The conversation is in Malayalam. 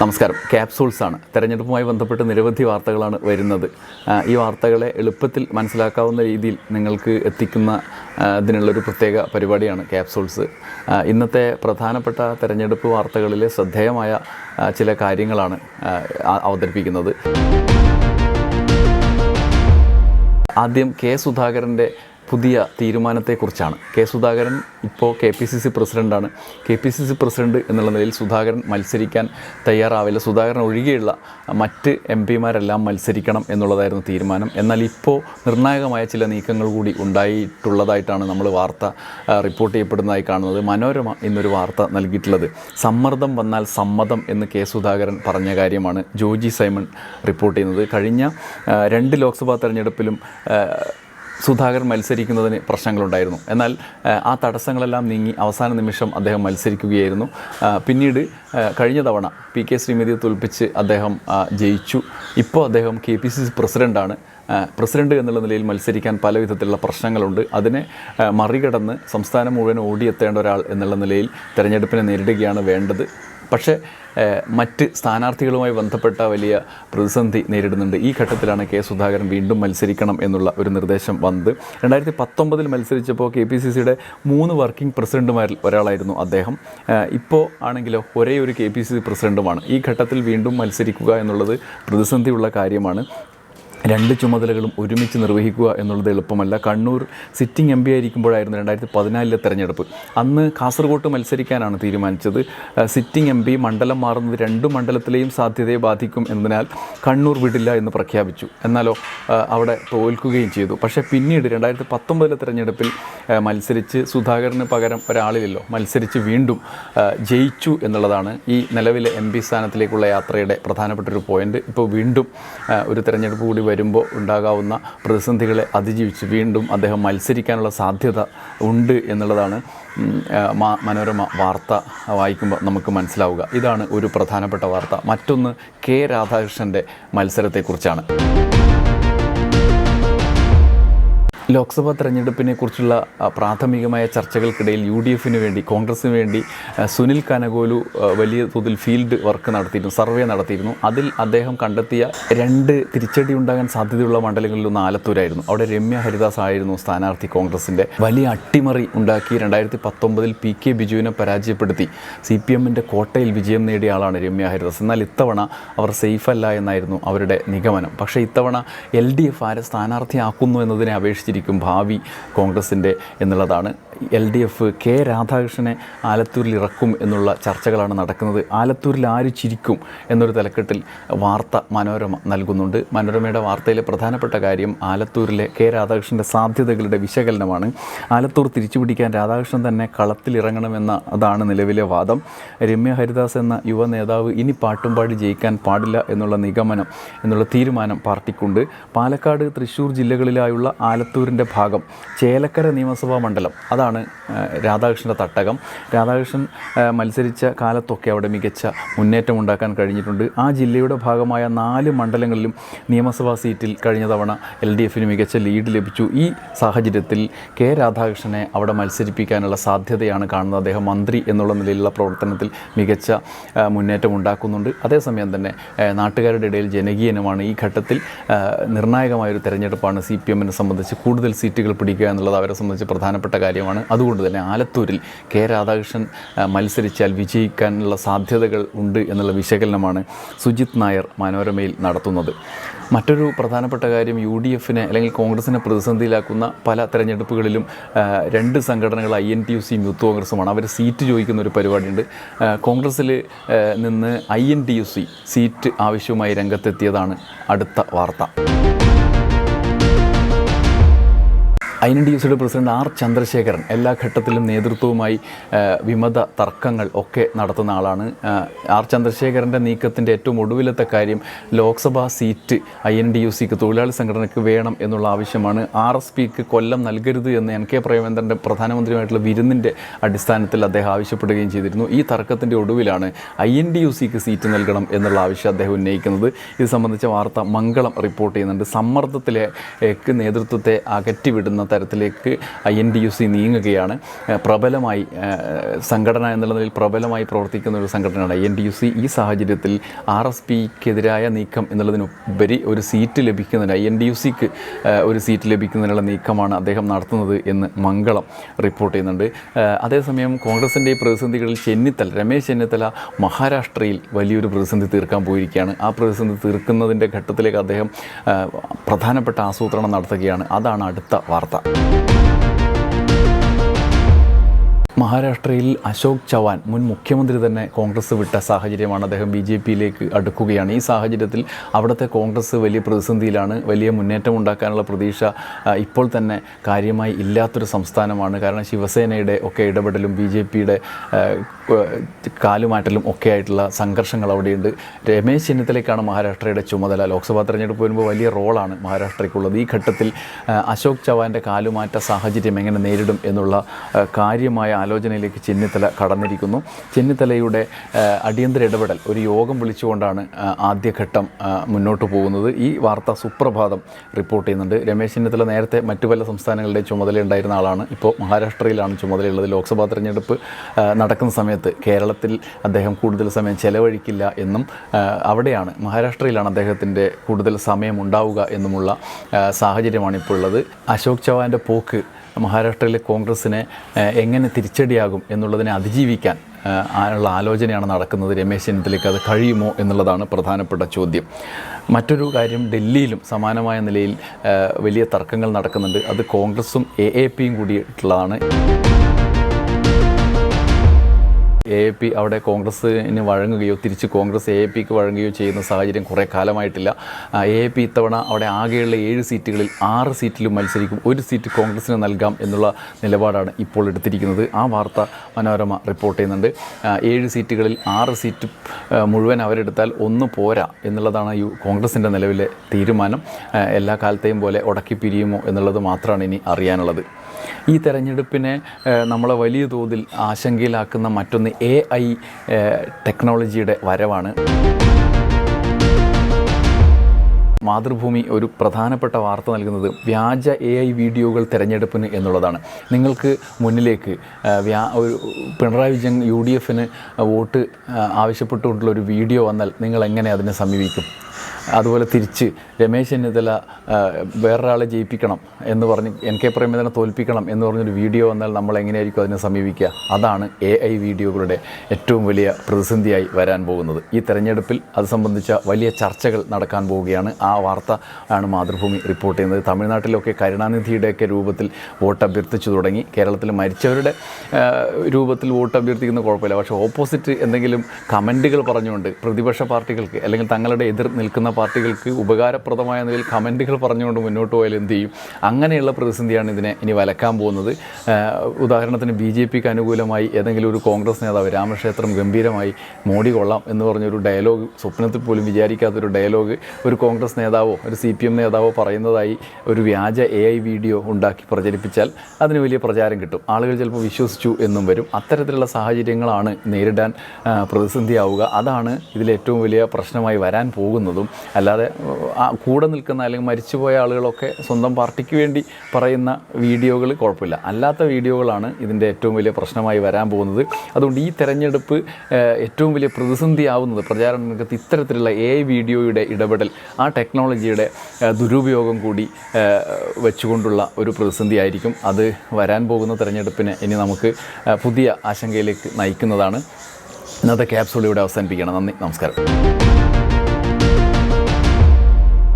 നമസ്കാരം. ക്യാപ്സൂൾസ് ആണ്. തെരഞ്ഞെടുപ്പുമായി ബന്ധപ്പെട്ട് നിരവധി വാർത്തകളാണ് വരുന്നത്. ഈ വാർത്തകളെ എളുപ്പത്തിൽ മനസ്സിലാക്കാവുന്ന രീതിയിൽ നിങ്ങൾക്ക് എത്തിക്കുന്ന ഇതിനുള്ളൊരു പ്രത്യേക പരിപാടിയാണ് ക്യാപ്സൂൾസ് ഇന്നത്തെ പ്രധാനപ്പെട്ട തെരഞ്ഞെടുപ്പ് വാർത്തകളിലെ ശ്രദ്ധേയമായ ചില കാര്യങ്ങളാണ് അവതരിപ്പിക്കുന്നത്. ആദ്യം കെ സുധാകരന്റെ പുതിയ തീരുമാനത്തെക്കുറിച്ചാണ്. കെ സുധാകരൻ ഇപ്പോൾ കെ പി സി സി പ്രസിഡന്റാണ് K P C C president എന്നുള്ള നിലയിൽ സുധാകരൻ മത്സരിക്കാൻ തയ്യാറാവില്ല. സുധാകരൻ ഒഴികെയുള്ള മറ്റ് എം പിമാരെല്ലാം മത്സരിക്കണം എന്നുള്ളതായിരുന്നു തീരുമാനം. എന്നാൽ ഇപ്പോൾ നിർണായകമായ ചില നീക്കങ്ങൾ കൂടി ഉണ്ടായിട്ടുള്ളതായിട്ടാണ് നമ്മൾ വാർത്ത റിപ്പോർട്ട് ചെയ്യപ്പെടുന്നതായി കാണുന്നത്. മനോരമ എന്നൊരു വാർത്ത നൽകിയിട്ടുള്ളത് സമ്മർദ്ദം വന്നാൽ സമ്മതം എന്ന് കെ സുധാകരൻ പറഞ്ഞ കാര്യമാണ് ജോജി സൈമൺ റിപ്പോർട്ട് ചെയ്യുന്നത്. കഴിഞ്ഞ രണ്ട് ലോക്സഭാ തെരഞ്ഞെടുപ്പിലും ആ, സുധാകരൻ മത്സരിക്കുന്നതിന് പ്രശ്നങ്ങളുണ്ടായിരുന്നു. എന്നാൽ ആ തടസ്സങ്ങളെല്ലാം നീങ്ങി അവസാന നിമിഷം അദ്ദേഹം മത്സരിക്കുകയായിരുന്നു. പിന്നീട് കഴിഞ്ഞ തവണ പി കെ ശ്രീമതിയെ തോൽപ്പിച്ച് അദ്ദേഹം ജയിച്ചു. ഇപ്പോൾ അദ്ദേഹം കെ പി സി സി പ്രസിഡന്റാണ് പ്രസിഡന്റ് എന്നുള്ള നിലയിൽ മത്സരിക്കാൻ പല വിധത്തിലുള്ള പ്രശ്നങ്ങളുണ്ട്. അതിനെ മറികടന്ന് സംസ്ഥാനം മുഴുവൻ ഓടിയെത്തേണ്ട ഒരാൾ എന്നുള്ള നിലയിൽ തെരഞ്ഞെടുപ്പിനെ നേരിടുകയാണ് വേണ്ടത്. പക്ഷേ മറ്റ് സ്ഥാനാർത്ഥികളുമായി ബന്ധപ്പെട്ട വലിയ പ്രതിസന്ധി നേരിടുന്നുണ്ട്. ഈ ഘട്ടത്തിലാണ് കെ സുധാകരൻ വീണ്ടും മത്സരിക്കണം എന്നുള്ള ഒരു നിർദ്ദേശം വന്നത്. രണ്ടായിരത്തി പത്തൊമ്പതിൽ മത്സരിച്ചപ്പോൾ കെ പി സി സിയുടെ മൂന്ന് വർക്കിംഗ് പ്രസിഡന്റുമാരിൽ ഒരാളായിരുന്നു അദ്ദേഹം. ഇപ്പോൾ ആണെങ്കിലോ ഒരേ ഒരു കെ പി സി സി പ്രസിഡന്റുമാണ്. ഈ ഘട്ടത്തിൽ വീണ്ടും മത്സരിക്കുക എന്നുള്ളത് പ്രതിസന്ധിയുള്ള കാര്യമാണ്. രണ്ട് ചുമതലകളും ഒരുമിച്ച് നിർവഹിക്കുക എന്നുള്ളത് എളുപ്പമല്ല. കണ്ണൂർ സിറ്റിംഗ് എം പി ആയിരിക്കുമ്പോഴായിരുന്നു രണ്ടായിരത്തി പതിനാലിലെ തെരഞ്ഞെടുപ്പ്. അന്ന് കാസർഗോട്ട് മത്സരിക്കാനാണ് തീരുമാനിച്ചത്. സിറ്റിംഗ് എം പി മണ്ഡലം മാറുന്നത് രണ്ട് മണ്ഡലത്തിലെയും സാധ്യതയെ ബാധിക്കും എന്നതിനാൽ കണ്ണൂർ വിടില്ല എന്ന് പ്രഖ്യാപിച്ചു. എന്നാലോ അവിടെ തോൽക്കുകയും ചെയ്തു. പക്ഷേ പിന്നീട് രണ്ടായിരത്തി പത്തൊമ്പതിലെ തെരഞ്ഞെടുപ്പിൽ മത്സരിച്ച് സുധാകരന് പകരം ഒരാളില്ലല്ലോ മത്സരിച്ച് വീണ്ടും ജയിച്ചു എന്നുള്ളതാണ് ഈ നിലവിലെ എം പി സ്ഥാനത്തിലേക്കുള്ള യാത്രയുടെ പ്രധാനപ്പെട്ട ഒരു പോയിന്റ്. ഇപ്പോൾ വീണ്ടും ഒരു തെരഞ്ഞെടുപ്പ് കൂടി വരുമ്പോൾ ഉണ്ടാകാവുന്ന പ്രതിസന്ധികളെ അതിജീവിച്ച് വീണ്ടും അദ്ദേഹം മത്സരിക്കാനുള്ള സാധ്യത ഉണ്ട് എന്നുള്ളതാണ് മനോരമ വാർത്ത വായിക്കുമ്പോൾ നമുക്ക് മനസ്സിലാവുക. ഇതാണ് ഒരു പ്രധാനപ്പെട്ട വാർത്ത. മറ്റൊന്ന് കെ രാധാകൃഷ്ണന്റെ മത്സരത്തെക്കുറിച്ചാണ്. ലോക്സഭാ തെരഞ്ഞെടുപ്പിനെ കുറിച്ചുള്ള പ്രാഥമികമായ ചർച്ചകൾക്കിടയിൽ യു ഡി എഫിന് വേണ്ടി കോൺഗ്രസിന് വേണ്ടി സുനിൽ കനഗോലു വലിയ തോതിൽ ഫീൽഡ് വർക്ക് നടത്തിയിരുന്നു സർവേ നടത്തിയിരുന്നു. അതിൽ അദ്ദേഹം കണ്ടെത്തിയ രണ്ട് തിരിച്ചടി ഉണ്ടാകാൻ സാധ്യതയുള്ള മണ്ഡലങ്ങളിലൊന്ന് ആലത്തൂരായിരുന്നു. അവിടെ രമ്യ ഹരിദാസ് ആയിരുന്നു സ്ഥാനാർത്ഥി കോൺഗ്രസിന്റെ വലിയ അട്ടിമറി ഉണ്ടാക്കി രണ്ടായിരത്തി പത്തൊമ്പതിൽ പി കെ ബിജുവിനെ പരാജയപ്പെടുത്തി. സി പി എമ്മിന്റെ കോട്ടയിൽ വിജയം നേടിയ ആളാണ് രമ്യ ഹരിദാസ്. എന്നാൽ ഇത്തവണ അവർ സേഫ് അല്ല എന്നായിരുന്നു അവരുടെ നിഗമനം. പക്ഷേ ഇത്തവണ എൽ ഡി എഫ് ആരെ സ്ഥാനാർത്ഥിയാക്കുന്നു എന്നതിനെ അപേക്ഷിച്ചിരിക്കും ഭാവി കോൺഗ്രസിന്റെ എന്നുള്ളതാണ്. എൽ ഡി എഫ് കെ രാധാകൃഷ്ണനെ ആലത്തൂരിൽ ഇറക്കും എന്നുള്ള ചർച്ചകളാണ് നടക്കുന്നത്. ആലത്തൂരിൽ ആര് ചിരിക്കും എന്നൊരു തലക്കെട്ടിൽ വാർത്ത മനോരമ നൽകുന്നുണ്ട്. മനോരമയുടെ വാർത്തയിലെ പ്രധാനപ്പെട്ട കാര്യം ആലത്തൂരിലെ കെ രാധാകൃഷ്ണന്റെ സാധ്യതകളുടെ വിശകലനമാണ്. ആലത്തൂർ തിരിച്ചുപിടിക്കാൻ രാധാകൃഷ്ണൻ തന്നെ കളത്തിലിറങ്ങണമെന്ന അതാണ് നിലവിലെ വാദം. രമ്യ ഹരിദാസ് എന്ന യുവ നേതാവ് ഇനി പാട്ടുംപാടി ജയിക്കാൻ പാടില്ല എന്നുള്ള നിഗമനം എന്നുള്ള തീരുമാനം പാർട്ടിക്കുണ്ട്. പാലക്കാട് തൃശ്ശൂർ ജില്ലകളിലായുള്ള ആലത്തൂരിന്റെ ഭാഗം ചേലക്കര നിയമസഭാ മണ്ഡലം അതാണ് രാധാകൃഷ്ണന്റെ തട്ടകം. രാധാകൃഷ്ണൻ മത്സരിച്ച കാലത്തൊക്കെ അവിടെ മികച്ച മുന്നേറ്റം ഉണ്ടാക്കാൻ കഴിഞ്ഞിട്ടുണ്ട്. ആ ജില്ലയുടെ ഭാഗമായ നാല് മണ്ഡലങ്ങളിലും നിയമസഭാ സീറ്റിൽ കഴിഞ്ഞ തവണ എൽ ഡി എഫിന് മികച്ച ലീഡ് ലഭിച്ചു. ഈ സാഹചര്യത്തിൽ കെ രാധാകൃഷ്ണനെ അവിടെ മത്സരിപ്പിക്കാനുള്ള സാധ്യതയാണ് കാണുന്നത്. അദ്ദേഹം മന്ത്രി എന്നുള്ള നിലയിലുള്ള പ്രവർത്തനത്തിൽ മികച്ച മുന്നേറ്റം ഉണ്ടാക്കുന്നുണ്ട്. അതേസമയം തന്നെ നാട്ടുകാരുടെ ഇടയിൽ ജനകീയനുമാണ്. ഈ ഘട്ടത്തിൽ നിർണായകമായൊരു തെരഞ്ഞെടുപ്പാണ് സി പി എമ്മിനെ സംബന്ധിച്ച് കൂടുതൽ സീറ്റുകൾ പിടിക്കുക എന്നുള്ളത് അവരെ സംബന്ധിച്ച് പ്രധാനപ്പെട്ട കാര്യമാണ്. അതുകൊണ്ട് തന്നെ ആലത്തൂരിൽ കെ രാധാകൃഷ്ണൻ മത്സരിച്ചാൽ വിജയിക്കാനുള്ള സാധ്യതകൾ ഉണ്ട് എന്നുള്ള വിശകലനമാണ് സുജിത് നായർ മനോരമയിൽ നടത്തുന്നത്. മറ്റൊരു പ്രധാനപ്പെട്ട കാര്യം യു ഡി എഫിനെ അല്ലെങ്കിൽ കോൺഗ്രസിനെ പ്രതിസന്ധിയിലാക്കുന്ന പല തെരഞ്ഞെടുപ്പുകളിലും രണ്ട് സംഘടനകൾ ഐ എൻ ടി യു സിയും യൂത്ത് കോൺഗ്രസുമാണ്. അവർ സീറ്റ് ചോദിക്കുന്ന ഒരു പരിപാടിയുണ്ട്. കോൺഗ്രസ്സിൽ നിന്ന് I N T U C seat ആവശ്യവുമായി രംഗത്തെത്തിയതാണ് അടുത്ത വാർത്ത. ഐ എൻ ഡി യു സിയുടെ പ്രസിഡന്റ് ആർ ചന്ദ്രശേഖരൻ എല്ലാ ഘട്ടത്തിലും നേതൃത്വവുമായി വിമത തർക്കങ്ങൾ ഒക്കെ നടത്തുന്ന ആളാണ്. ആർ ചന്ദ്രശേഖരന്റെ നീക്കത്തിന്റെ ഏറ്റവും ഒടുവിലത്തെ കാര്യം Lok Sabha seat I N D U സിക്ക് തൊഴിലാളി സംഘടനയ്ക്ക് വേണം എന്നുള്ള ആവശ്യമാണ്. ആർ എസ് പിക്ക് കൊല്ലം നൽകരുത് എന്ന് എൻ കെ പ്രേമേന്ദ്രന്റെ പ്രധാനമന്ത്രിയുമായിട്ടുള്ള വിരുന്നിന്റെ അടിസ്ഥാനത്തിൽ അദ്ദേഹം ആവശ്യപ്പെടുകയും ചെയ്തിരുന്നു. ഈ തർക്കത്തിന്റെ ഒടുവിലാണ് ഐ എൻ ഡി യു സിക്ക് സീറ്റ് നൽകണം എന്നുള്ള ആവശ്യം അദ്ദേഹം ഉന്നയിക്കുന്നത്. ഇത് സംബന്ധിച്ച വാർത്ത മംഗളം റിപ്പോർട്ട് ചെയ്യുന്നുണ്ട്. സമ്മർദ്ദത്തിലേക്ക് നേതൃത്വത്തെ അകറ്റിവിടുന്ന തരത്തിലേക്ക് I N T U C നീങ്ങുകയാണ്. പ്രബലമായി സംഘടന എന്നുള്ള നിലയിൽ പ്രബലമായി പ്രവർത്തിക്കുന്ന ഒരു സംഘടനയാണ് I N T U C. ഈ സാഹചര്യത്തിൽ ആർ എസ് പിക്കെതിരായ നീക്കം എന്നുള്ളതിനുപരി ഒരു സീറ്റ് ലഭിക്കുന്നതിന് ഐ എൻ ഡി യു സിക്ക് ഒരു സീറ്റ് ലഭിക്കുന്നതിനുള്ള നീക്കമാണ് അദ്ദേഹം നടത്തുന്നത് എന്ന് മംഗളം റിപ്പോർട്ട് ചെയ്യുന്നുണ്ട്. അതേസമയം കോൺഗ്രസിന്റെ ഈ പ്രതിസന്ധികളിൽ ചെന്നിത്തല രമേശ് ചെന്നിത്തല മഹാരാഷ്ട്രയിൽ വലിയൊരു പ്രതിസന്ധി തീർക്കാൻ പോയിരിക്കുകയാണ്. ആ പ്രതിസന്ധി തീർക്കുന്നതിന്റെ ഘട്ടത്തിലേക്ക് അദ്ദേഹം പ്രധാനപ്പെട്ട ആസൂത്രണം നടത്തുകയാണ്. അതാണ് അടുത്ത വാർത്ത. മഹാരാഷ്ട്രയിൽ അശോക് ചവാൻ മുൻ മുഖ്യമന്ത്രി തന്നെ കോൺഗ്രസ് വിട്ട സാഹചര്യമാണ് അദ്ദേഹം ബി ജെ പിയിലേക്ക് അടുക്കുകയാണ്. ഈ സാഹചര്യത്തിൽ അവിടുത്തെ കോൺഗ്രസ് വലിയ പ്രതിസന്ധിയിലാണ്. വലിയ മുന്നേറ്റം ഉണ്ടാക്കാനുള്ള പ്രതീക്ഷ ഇപ്പോൾ തന്നെ കാര്യമായി ഇല്ലാത്തൊരു സംസ്ഥാനമാണ്. കാരണം ശിവസേനയുടെ ഒക്കെ ഇടപെടലും ബി ജെ പിയുടെ കാലുമാറ്റലും ഒക്കെ ആയിട്ടുള്ള സംഘർഷങ്ങൾ അവിടെയുണ്ട്. രമേശ് ചെന്നിത്തലയ്ക്കാണ് മഹാരാഷ്ട്രയുടെ ചുമതല. ലോക്സഭാ തെരഞ്ഞെടുപ്പ് വരുമ്പോൾ വലിയ റോളാണ് മഹാരാഷ്ട്രയ്ക്കുള്ളത്. ഈ ഘട്ടത്തിൽ അശോക് ചവാന്റെ കാലുമാറ്റ സാഹചര്യം എങ്ങനെ നേരിടും എന്നുള്ള കാര്യമായ ആലോചനയിലേക്ക് ചെന്നിത്തല കടന്നിരിക്കുന്നു. ചെന്നിത്തലയുടെ അടിയന്തര ഇടപെടൽ ഒരു യോഗം വിളിച്ചുകൊണ്ടാണ് ആദ്യഘട്ടം മുന്നോട്ട് പോകുന്നത്. ഈ വാർത്ത സുപ്രഭാതം റിപ്പോർട്ട് ചെയ്യുന്നുണ്ട്. രമേശ് ചെന്നിത്തല നേരത്തെ മറ്റു പല സംസ്ഥാനങ്ങളുടെയും ചുമതലയുണ്ടായിരുന്ന ആളാണ്. ഇപ്പോൾ മഹാരാഷ്ട്രയിലാണ് ചുമതലയുള്ളത്. ലോക്സഭാ തെരഞ്ഞെടുപ്പ് നടക്കുന്ന സമയത്ത് കേരളത്തിൽ അദ്ദേഹം കൂടുതൽ സമയം ചെലവഴിക്കില്ല എന്നും അവിടെയാണ് മഹാരാഷ്ട്രയിലാണ് അദ്ദേഹത്തിന്റെ കൂടുതൽ സമയം ഉണ്ടാവുക എന്നുമുള്ള സാഹചര്യമാണ് ഇപ്പോൾ ഉള്ളത് അശോക് ചവാന്റെ പോക്ക് മഹാരാഷ്ട്രയിലെ കോൺഗ്രസ്സിനെ എങ്ങനെ തിരിച്ചടിയാകും എന്നുള്ളതിനെ അതിജീവിക്കാൻ ഉള്ള ആലോചനയാണ് നടക്കുന്നത് രമേശ് ചെന്നിത്തലയ്ക്ക്. അത് കഴിയുമോ എന്നുള്ളതാണ് പ്രധാനപ്പെട്ട ചോദ്യം. മറ്റൊരു കാര്യം ഡൽഹിയിലും സമാനമായ നിലയിൽ വലിയ തർക്കങ്ങൾ നടക്കുന്നുണ്ട്. അത് കോൺഗ്രസും എ എ പിയും കൂടിയിട്ടുള്ളതാണ്. എ പി അവിടെ കോൺഗ്രസ്സിന് വഴങ്ങുകയോ തിരിച്ച് കോൺഗ്രസ് എ പിക്ക് വഴങ്ങുകയോ ചെയ്യുന്ന സാഹചര്യം കുറേ കാലമായിട്ടില്ല. എ പി ഇത്തവണ അവിടെ ആകെയുള്ള ഏഴ് സീറ്റുകളിൽ ആറ് സീറ്റിലും മത്സരിക്കും. ഒരു സീറ്റ് കോൺഗ്രസ്സിന് നൽകാം എന്നുള്ള നിലപാടാണ് ഇപ്പോൾ എടുത്തിരിക്കുന്നത്. ആ വാർത്ത മനോരമ റിപ്പോർട്ട് ചെയ്യുന്നുണ്ട്. ഏഴ് സീറ്റുകളിൽ ആറ് സീറ്റ് മുഴുവൻ അവരെടുത്താൽ ഒന്ന് പോരാ എന്നുള്ളതാണ് യു കോൺഗ്രസിന്റെ നിലവിലെ തീരുമാനം. എല്ലാ കാലത്തെയും പോലെ ഉടക്കി പിരിയുമോ എന്നുള്ളത് മാത്രമാണ് ഇനി അറിയാനുള്ളത്. ഈ തെരഞ്ഞെടുപ്പിനെ നമ്മളെ വലിയ തോതിൽ ആശങ്കയിലാക്കുന്ന മറ്റൊന്ന് എ ഐ ടെക്നോളജിയുടെ വരവാണ്. മാതൃഭൂമി ഒരു പ്രധാനപ്പെട്ട വാർത്ത നൽകുന്നത് വ്യാജ എ ഐ വീഡിയോകൾ തിരഞ്ഞെടുപ്പിന് എന്നുള്ളതാണ്. നിങ്ങൾക്ക് മുന്നിലേക്ക് വ്യാ ഒരു പിണറായി വിജയൻ യു ഡി എഫിന് വോട്ട് ആവശ്യപ്പെട്ടുകൊണ്ടുള്ള ഒരു വീഡിയോ വന്നാൽ നിങ്ങൾ എങ്ങനെ അതിനെ സമീപിക്കും? അതുപോലെ തിരിച്ച് രമേശ് ചെന്നിത്തല വേറൊരാളെ ജയിപ്പിക്കണം എന്ന് പറഞ്ഞ് എൻ കെ പ്രേമചന്ദ്രനെ തോൽപ്പിക്കണം എന്ന് പറഞ്ഞൊരു വീഡിയോ വന്നാൽ നമ്മൾ എങ്ങനെയായിരിക്കും അതിനെ സമീപിക്കുക? അതാണ് എ ഐ വീഡിയോകളുടെ ഏറ്റവും വലിയ പ്രതിസന്ധിയായി വരാൻ പോകുന്നത്. ഈ തെരഞ്ഞെടുപ്പിൽ അത് സംബന്ധിച്ച വലിയ ചർച്ചകൾ നടക്കാൻ പോവുകയാണ്. ആ വാർത്ത ആണ് മാതൃഭൂമി റിപ്പോർട്ട് ചെയ്യുന്നത്. തമിഴ്നാട്ടിലൊക്കെ കരുണാനിധിയുടെയൊക്കെ രൂപത്തിൽ വോട്ട് അഭ്യർത്ഥിച്ചു തുടങ്ങി. കേരളത്തിൽ മരിച്ചവരുടെ രൂപത്തിൽ വോട്ട് അഭ്യർത്ഥിക്കുന്ന കുഴപ്പമില്ല. പക്ഷേ ഓപ്പോസിറ്റ് എന്തെങ്കിലും കമന്റുകൾ പറഞ്ഞുകൊണ്ട് പ്രതിപക്ഷ പാർട്ടികൾക്ക് അല്ലെങ്കിൽ തങ്ങളുടെ എതിർ നിൽക്കുന്ന പാർട്ടികൾക്ക് ഉപകാരപ്രദമായ നിലയിൽ കമന്റുകൾ പറഞ്ഞുകൊണ്ട് മുന്നോട്ട് പോയാൽ എന്ത് ചെയ്യും? അങ്ങനെയുള്ള പ്രതിസന്ധിയാണ് ഇതിനെ ഇനി വലക്കാൻ പോകുന്നത്. ഉദാഹരണത്തിന് ബി ജെ പിക്ക് അനുകൂലമായി ഏതെങ്കിലും ഒരു കോൺഗ്രസ് നേതാവ് രാമക്ഷേത്രം ഗംഭീരമായി മോഡി കൊള്ളാം എന്ന് പറഞ്ഞൊരു ഡയലോഗ് സ്വപ്നത്തിൽ പോലും വിചാരിക്കാത്തൊരു ഡയലോഗ് ഒരു കോൺഗ്രസ് നേതാവോ ഒരു സി പി എം നേതാവോ പറയുന്നതായി ഒരു വ്യാജ എ ഐ വീഡിയോ ഉണ്ടാക്കി പ്രചരിപ്പിച്ചാൽ അതിന് വലിയ പ്രചാരം കിട്ടും. ആളുകൾ ചിലപ്പോൾ വിശ്വസിച്ചു എന്നും വരും. അത്തരത്തിലുള്ള സാഹചര്യങ്ങളാണ് നേരിടാൻ പ്രതിസന്ധിയാവുക. അതാണ് ഇതിലേറ്റവും വലിയ പ്രശ്നമായി വരാൻ പോകുന്നതും. അല്ലാതെ കൂടെ നിൽക്കുന്ന അല്ലെങ്കിൽ മരിച്ചുപോയ ആളുകളൊക്കെ സ്വന്തം പാർട്ടിക്ക് വേണ്ടി പറയുന്ന വീഡിയോകൾ കുഴപ്പമില്ല. അല്ലാത്ത വീഡിയോകളാണ് ഇതിന്റെ ഏറ്റവും വലിയ പ്രശ്നമായി വരാൻ പോകുന്നത്. അതുകൊണ്ട് ഈ തെരഞ്ഞെടുപ്പ് ഏറ്റവും വലിയ പ്രതിസന്ധിയാവുന്നത് പ്രചാരണ രംഗത്ത് ഇത്തരത്തിലുള്ള എ വീഡിയോയുടെ ഇടപെടൽ ആ ടെക്നോളജിയുടെ ദുരുപയോഗം കൂടി വെച്ചുകൊണ്ടുള്ള ഒരു പ്രതിസന്ധിയായിരിക്കും അത് വരാൻ പോകുന്ന തെരഞ്ഞെടുപ്പിനെ ഇനി നമുക്ക് പുതിയ ആശങ്കയിലേക്ക് നയിക്കുന്നതാണ്. ഇന്നത്തെ ക്യാപ്സൂൾ ഇവിടെ അവസാനിപ്പിക്കണം നന്ദി. നമസ്കാരം.